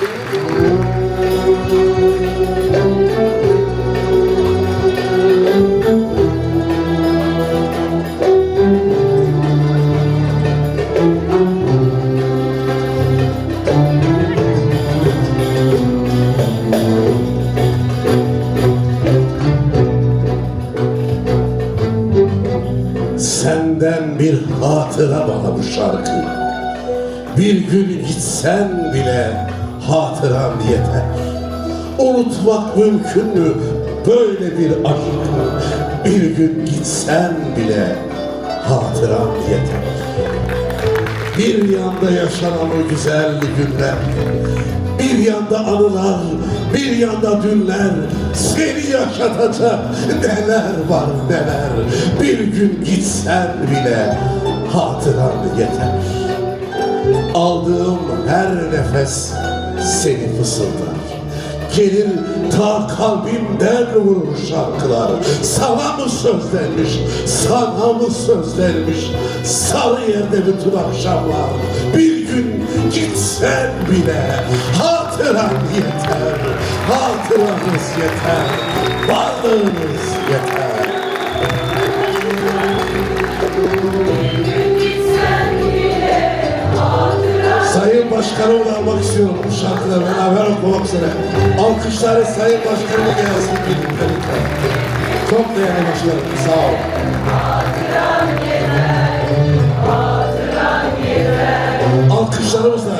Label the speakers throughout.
Speaker 1: Senden bir hatıra bana bu şarkı. Bir gün gitsen bile hatıran yeter. Unutmak mümkün mü? Böyle bir aşkı Bir gün gitsen bile hatıran yeter. Bir yanda yaşanan o güzel günler Bir yanda anılar Bir yanda dünler Seni yaşatacak neler var neler. Bir gün gitsen bile hatıran yeter. Aldığım her nefes seni fısıldar. Gelir ta kalbimden vurur şarkılar. Sana mı sözlenmiş, sana mı sözlenmiş Sarı yerde bütün akşamlar. Bir gün gitsen bile Hatıran yeter, hatıranız yeter. Varlığınız yeter Da almak istiyorum bu şarkıda beraber okumak üzere. Alkışları Sayın Başkanıma gelsin birlikte. Çok değerli başkanım, sağ olun. Alkışlarımızla.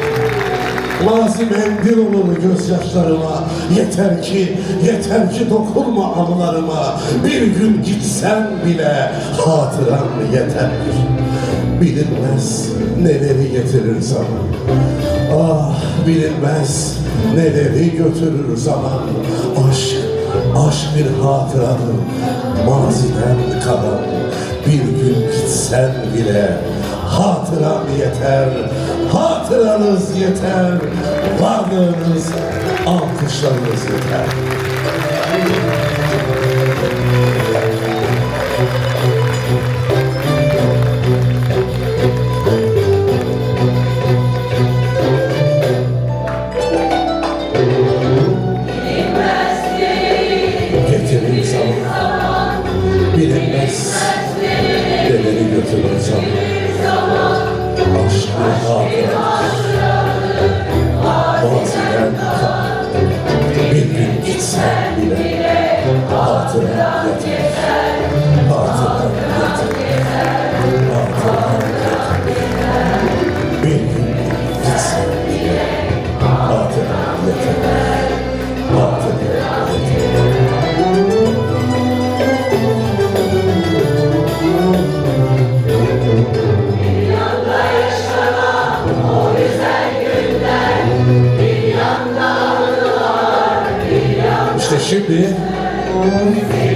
Speaker 1: Mazi mendil olur gözyaşlarıma Yeter ki, yeter ki dokunma anılarıma. Bir gün gitsen bile hatıran yeter Bilinmez neleri getirir zaman. Ah bilinmez neleri götürür zaman. Aşk, aşk bir hatıradır maziden kalan. Bir gün gitsen bile hatıran yeter Hatıranız yeter, varlığınız, alkışlarınız yeter. Bilinmez poder.